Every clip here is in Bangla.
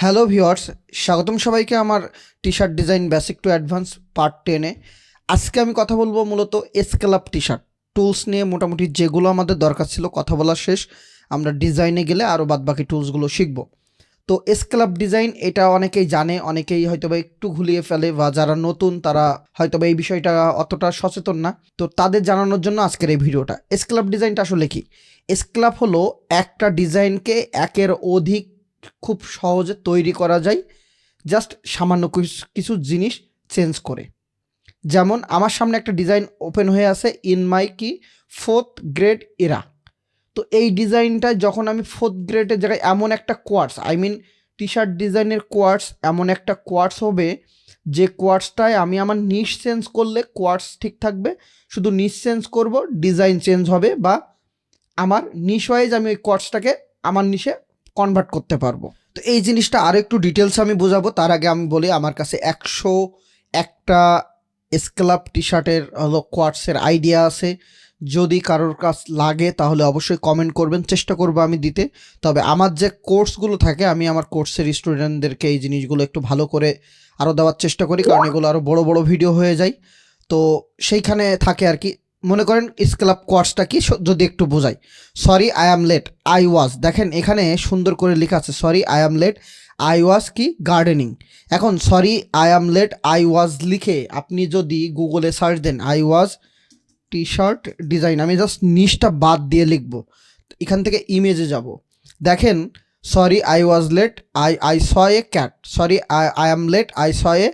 হ্যালো ভিওয়ার্স স্বাগতম সবাইকে আমার T shirt design basic to advance part টেনে আজকে আমি কথা বলব মূলত স্কেলাপ টি শার্ট টুলস নিয়ে মোটামুটি যেগুলো আমাদের দরকার ছিল কথা বলা শেষ। আমরা ডিজাইনে গেলে আরও বাদবাকি টুলসগুলো শিখব। তো স্কেলাপ ডিজাইন এটা অনেকেই জানে, অনেকেই হয়তোবা একটু ঘুলিয়ে ফেলে বা যারা নতুন তারা হয়তোবা এই বিষয়টা অতটা সচেতন না। তো তাদের জানানোর জন্য আজকের এই ভিডিওটা। স্কেলাপ ডিজাইনটা আসলে কি? স্কেলাপ হলো একটা ডিজাইনকে একের অধিক খুব সহজে তৈরি করা যায়। জাস্ট সামান্য কিছু- জিনিস চেঞ্জ করে। যেমন আমার সামনে একটা ডিজাইন ওপেন হয়ে আছে ইন মাই কি ফোর্থ গ্রেড এরা তো এই ডিজাইনটা যখন আমি ফোর্থ গ্রেডের জায়গায় এমন একটা quotes, I mean T shirt ডিজাইনের কোয়ার্টস, এমন একটা কোয়ার্টস হবে, যে কোয়ার্টসটায় আমি আমার নিশ চেঞ্জ করলে কোয়ার্টস ঠিক থাকবে, শুধু নিশ চেঞ্জ করব, ডিজাইন চেঞ্জ হবে বা আমার নিশ ওয়াইজ আমি ওই কোয়ার্টসটাকে আমার নিশে কনভার্ট করতে পারব। তো এই জিনিসটা আরও একটু ডিটেলস আমি বোঝাবো। তার আগে আমি বলি, আমার কাছে একশো একটা স্কেলাপ টি শার্টের হলো কোয়ার্টসের আইডিয়া আছে। যদি কারোর কাছ লাগে, তাহলে অবশ্যই কমেন্ট করবেন। চেষ্টা করব আমি দিতে। তবে আমার যে কোর্সগুলো থাকে, আমি আমার কোর্সের স্টুডেন্টদেরকে এই জিনিসগুলো একটু ভালো করে আরও দেওয়ার চেষ্টা করি। কারণ এগুলো আরও বড় বড় ভিডিও হয়ে যায়। তো সেইখানে থাকে আর কি মনে করেন স্কেলাপ কোয়ার্সটা কি? যদি একটু বোঝাই। Sorry I am late I was দেখেন, এখানে সুন্দর করে লেখা আছে, sorry I am late I was কি? গার্ডেনিং এখন, sorry I am late I was লিখে আপনি যদি গুগলে search then I was T shirt design আমি জাস্ট নিচটা বাদ দিয়ে লিখব। এখান থেকে ইমেজে যাব। দেখেন, sorry I was late I I saw a cat sorry I I am late I saw a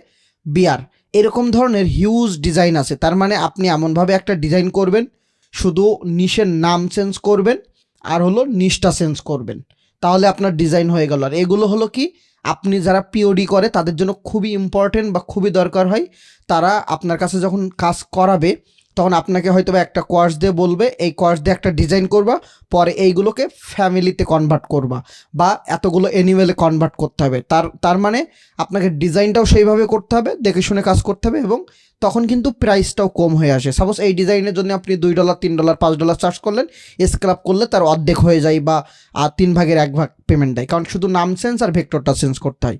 bear এরকম ধরনের হিউজ ডিজাইন আছে। তার মানে আপনি এমনভাবে একটা ডিজাইন করবেন, শুধু নিশের নাম চেঞ্জ করবেন আর হলো নিশটা চেঞ্জ করবেন। তাহলে আপনার ডিজাইন হয়ে গেল। আর এগুলো হলো কি, আপনি যারা পিওডি করে, তাদের জন্য খুবই ইম্পর্টেন্ট বা খুবই দরকার হয়। তারা আপনার কাছে যখন কাজ করাবে তখন আপনাকে হয়তো একটা কোয়ার্স দিয়ে বলবে, এই কোয়ার্স দিয়ে একটা ডিজাইন করবা, পরে এইগুলোকে ফ্যামিলিতে কনভার্ট করবা বা এতগুলো অ্যানিমেলে কনভার্ট করতে হবে। তার তার মানে আপনাকে ডিজাইনটাও সেইভাবে করতে হবে, দেখে শুনে কাজ করতে হবে এবং তখন কিন্তু প্রাইসটাও কম হয়ে আসে। সাপোজ এই ডিজাইনের জন্য আপনি দুই ডলার তিন ডলার পাঁচ ডলার চার্জ করলেন স্ক্রাপ করলে তার অর্ধেক হয়ে যায় বা আর তিন ভাগের এক ভাগ পেমেন্ট দেয়। কারণ শুধু নাম চেঞ্জ আর ভেক্টরটা চেঞ্জ করতে হয়।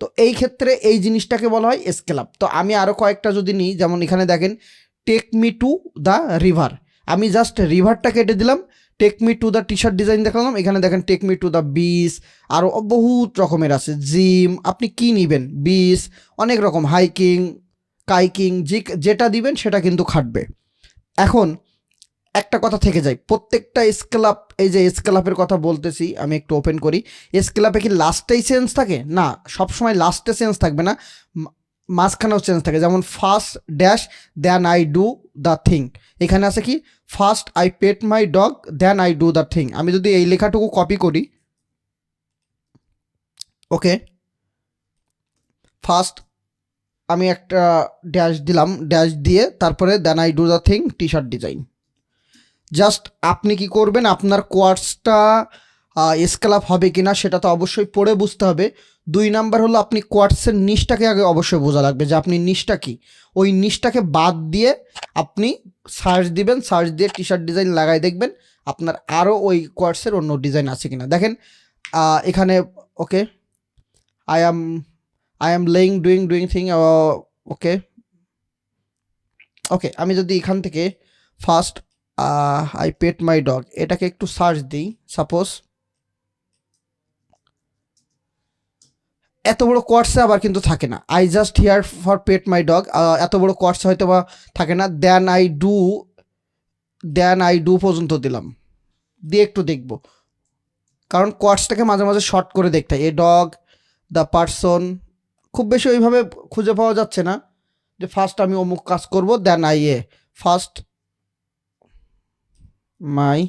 তো এই ক্ষেত্রে এই জিনিসটাকে বলা হয় স্কেলাপ তো আমি আরও কয়েকটা যদি নিই, যেমন এখানে দেখেন take me to the river আমি জাস্ট রিভারটা কেটে দিলাম। Take me to the T shirt design দেখালাম। এখানে দেখেন take me to the beach আরও বহুত রকমের আছে। জিম আপনি কি নেবেন? বিচ অনেক রকম। হাইকিং কাইকিং যে, যেটা দিবেন সেটা কিন্তু খাটবে। এখন একটা কথা থেকে যায় প্রত্যেকটা স্কেলাপ এই যে স্কেলাপের কথা বলতেছি, আমি একটু ওপেন করি। স্কেলাপে কি লাস্টেই চেঞ্জ থাকে? না, সবসময় লাস্টে চেঞ্জ থাকবে না। মাঝখানেও চেঞ্জ থাকে। যেমন first dash then I do the thing এখানে আছে কি? First I pet my dog then I do the thing আমি যদি এই লেখাটুকু কপি করি ওকে ফার্স্ট আমি একটা ড্যাশ দিলাম ড্যাশ দিয়ে তারপরে then I do the thing T shirt design just আপনি কি করবেন? আপনার কোয়ার্সটা স্কেলাপ হবে কি না সেটা তো অবশ্যই পড়ে বুঝতে হবে। দুই নাম্বার হলো আপনি কোয়ার্টসের নিচটাকে আগে অবশ্যই বোঝা লাগবে যে আপনি নিচটা কি। ওই নিচটাকে বাদ দিয়ে আপনি সার্চ দিবেন সার্চ দিয়ে টি শার্ট ডিজাইন লাগাই দেখবেন, আপনার আরও ওই কোয়ার্টসের অন্য ডিজাইন আছে কিনা। দেখেন এখানে okay I am I am laying doing doing thing okay okay আমি যদি এখান থেকে first I pet my dog এটাকে একটু সার্চ দিই সাপোজ এত বড় কোয়ার্সে আবার কিন্তু থাকে না। I just here for pet my dog এত বড় কোয়ার্সে হয়তো বা থাকে না। Then I do then I do পর্যন্ত দিলাম। দিয়ে একটু দেখব। কারণ কোয়ার্সটাকে মাঝে মাঝে শর্ট করে দেখতে এ ডগ দ্য পার্সন খুব বেশি ওইভাবে খুঁজে পাওয়া যাচ্ছে না। যে ফার্স্ট আমি অমুক কাজ করব then I a first my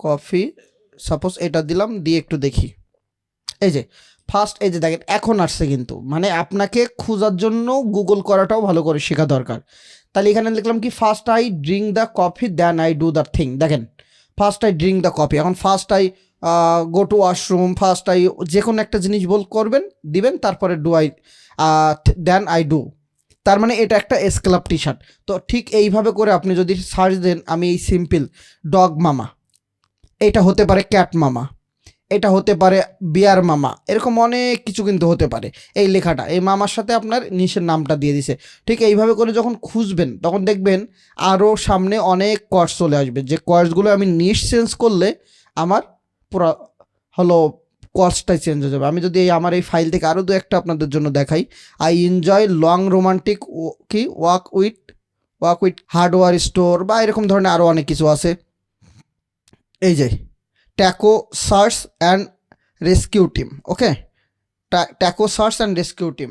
coffee suppose এটা দিলাম, দিয়ে একটু দেখি। এই যে ফার্স্ট এই যে দেখেন, এখন আসছে কিন্তু। মানে আপনাকে খোঁজার জন্য গুগল করাটাও ভালো করে শেখা দরকার। তাহলে এখানে লিখলাম কি first I drink the coffee then I do the thing দেখেন first I drink the coffee এখন first I go to washroom first I যে কোনো একটা জিনিস বল করবেন, দিবেন, তারপরে do I then I do তার মানে এটা একটা এসক্লাব টি শার্ট তো ঠিক এইভাবে করে আপনি যদি সার্চ দেন, আমি এই সিম্পল ডগ মামা এটা হতে পারে ক্যাট মামা এটা হতে পারে বিয়ার মামা। এরকম অনেক কিছু কিন্তু হতে পারে। এই লেখাটা, এই মামার সাথে আপনার নিচের নামটা দিয়ে দিছে। ঠিক এইভাবে করে যখন খুঁজবেন, তখন দেখবেন আরও সামনে অনেক কোর্স চলে আসবে। যে কোর্সগুলো আমি নিশ চেঞ্জ করলে আমার পুরো হলো কোর্সটাই চেঞ্জ হয়ে যাবে। আমি যদি এই আমার এই ফাইল থেকে আরও দু একটা আপনাদের জন্য দেখাই। আই এনজয় লং রোমান্টিক কি? Walk with walk with hardware store বা এরকম ধরনের আরও অনেক কিছু আছে। এই যে taco search and rescue team okay taco search and rescue team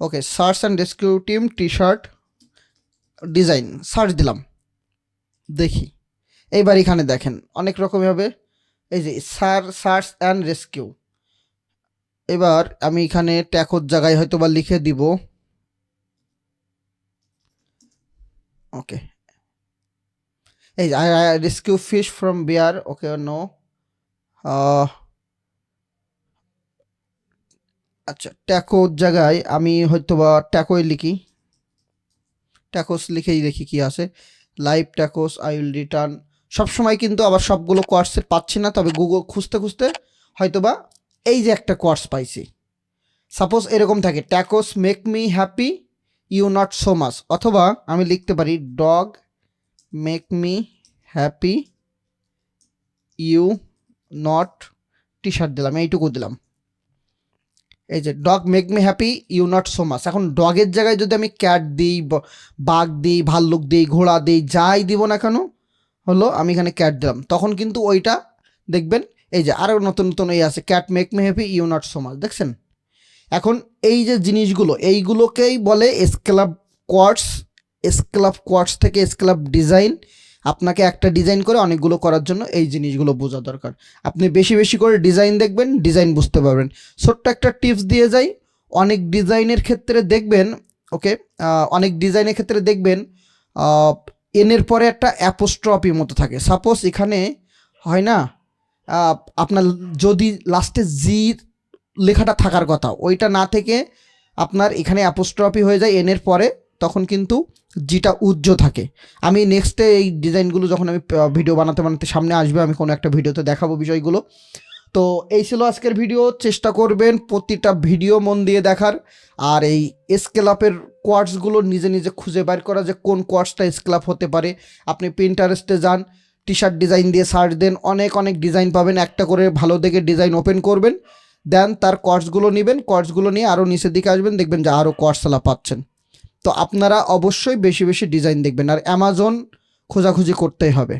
okay search and rescue team T shirt design search দিলাম। দেখি। এইবার এখানে দেখেন, অনেক রকমই হবে। এই যে সার, সার্চ অ্যান্ড রেস্কিউ। এবার আমি এখানে ট্যাকোর জায়গায় হয়তো বা লিখে দিব। ওকে। এই rescue fish from bear okay no আচ্ছা ট্যাকোর জায়গায় আমি হয়তো বা ট্যাকোই লিখি। ট্যাকোস লিখেই দেখি কি আছে। Live tacos, I will return. সবসময় কিন্তু আবার সবগুলো কোয়ার্সের পাচ্ছি না, তবে গুগল খুঁজতে খুঁজতে হয়তো বা এই যে একটা কোয়ার্স পাইছি। সাপোজ এরকম থাকে, tacos make me happy, you not so much. অথবা আমি লিখতে পারি, dog make me happy, you not T shirt দিলাম, এইটুকু দিলাম। এই যে dog make me happy you not so much এখন ডগের জায়গায় যদি আমি ক্যাট দিই বাঘ দিই, ভাল্লুক দিই, ঘোড়া দিই, যাই দিব না কেন, হলো আমি এখানে ক্যাট দিলাম। তখন কিন্তু ওইটা, দেখবেন, এই যে আরও নতুন নতুন এই আছে cat make me happy you not so much দেখছেন? এখন এই যে জিনিসগুলো, এইগুলোকেই বলে স্কেলাপ কোয়ার্টস স্কেলাপ কোয়ার্টস থেকে স্কেলাপ ডিজাইন আপনাকে একটা ডিজাইন করে অনেকগুলো করার জন্য এই জিনিসগুলো বোঝা দরকার। আপনি বেশি বেশি করে ডিজাইন দেখবেন ডিজাইন বুঝতে পারবেন। ছোট্ট একটা টিপস দিয়ে যাই, অনেক ডিজাইনের ক্ষেত্রে দেখবেন ওকে অনেক ডিজাইনের ক্ষেত্রে দেখবেন এনের পরে একটা অ্যাপোস্ট্রপি মতো থাকে। সাপোজ এখানে হয় না আপনার যদি লাস্টে জি লেখাটা থাকার কথা, ওইটা না থেকে আপনার এখানে অ্যাপোস্ট্রপি হয়ে যায় এনের পরে তখন কিন্তু জিটা উজ্জ্ব থাকে। আমি নেক্সটে এই ডিজাইনগুলো যখন আমি ভিডিও বানাতে বানাতে সামনে আসবে, আমি কোনো একটা ভিডিওতে দেখাবো বিষয়গুলো। তো এই ছিল আজকের ভিডিও চেষ্টা করবেন প্রতিটা ভিডিও মন দিয়ে দেখার। আর এই স্কেলাপের কোয়ার্টসগুলো নিজে নিজে খুঁজে বের করা যে কোন কোয়ার্টসটা স্কেলাপ হতে পারে। আপনি প্রিন্টারেস্টে যান টি শার্ট ডিজাইন দিয়ে সার্চ দেন, অনেক অনেক ডিজাইন পাবেন। একটা করে ভালো দেখে ডিজাইন ওপেন করবেন। দেন তার কোয়ার্টসগুলো নেবেন কোয়ার্টসগুলো নিয়ে আরও নিচের দিকে আসবেন, দেখবেন যে আরও কোয়ার্টসালা পাচ্ছেন। তো আপনারা অবশ্যই বেশি বেশি ডিজাইন দেখবেন। আর অ্যামাজন খোঁজাখুঁজি করতেই হবে।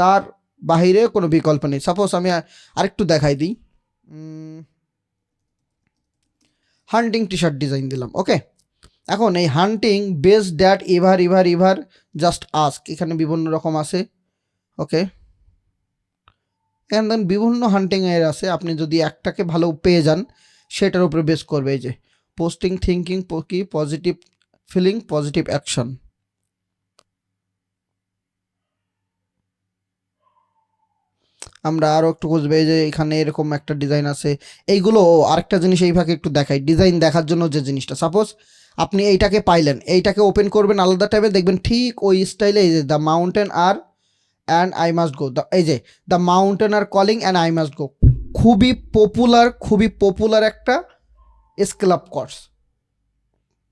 তার বাহিরে কোনো বিকল্প নেই। সাপোজ আমি আরেকটু দেখাই দিই। হান্টিং টি শার্ট ডিজাইন দিলাম ওকে এখন এই hunting base that ever ever ever just ask এখানে বিভিন্ন রকম আছে ওকে এখানে দেখেন বিভিন্ন হান্টিং এর আছে। আপনি যদি একটাকে ভালো পেয়ে যান, সেটার উপরে বেস করবে। এই যে পোস্টিং থিঙ্কিং কি? পজিটিভ ফিলিং পজিটিভ অ্যাকশন আমরা আরও একটু এই যে এখানে এরকম একটা ডিজাইন আছে। এইগুলো আরেকটা জিনিস এই ভাগে একটু দেখাই। ডিজাইন দেখার জন্য যে জিনিসটা সাপোজ আপনি এইটাকে পাইলেন, এইটাকে ওপেন করবেন আলাদা টাইপে দেখবেন ঠিক ওই স্টাইলে এই যে the mountain are and I must go এই যে the mountain are calling and I must go খুবই পপুলার খুবই পপুলার একটা স্কেলাপ কোর্স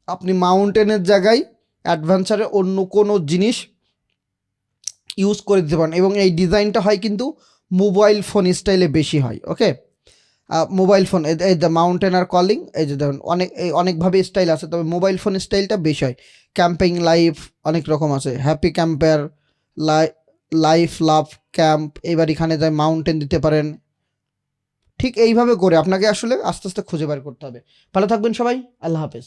আপনি মাউন্টেনের জায়গায় অ্যাডভেঞ্চারে অন্য কোনো জিনিস ইউজ করে দিতে পারেন এবং এই ডিজাইনটা হয় কিন্তু মোবাইল ফোন স্টাইলে বেশি হয়, ওকে? মোবাইল ফোন, এই দ্য মাউন্টেন আর কলিং, এই যে দেখুন, অনেক অনেকভাবে স্টাইল আছে, তবে মোবাইল ফোন স্টাইলটা বেশি হয়। ক্যাম্পিং লাইফ অনেক রকম আছে, happy camper life, love camp, এবার এখানে যায় মাউন্টেন দিতে পারেন। ঠিক এইভাবে করে আপনাকে আসলে আস্তে আস্তে খুঁজে বের করতে হবে। ভালো থাকবেন সবাই, আল্লাহ হাফেজ।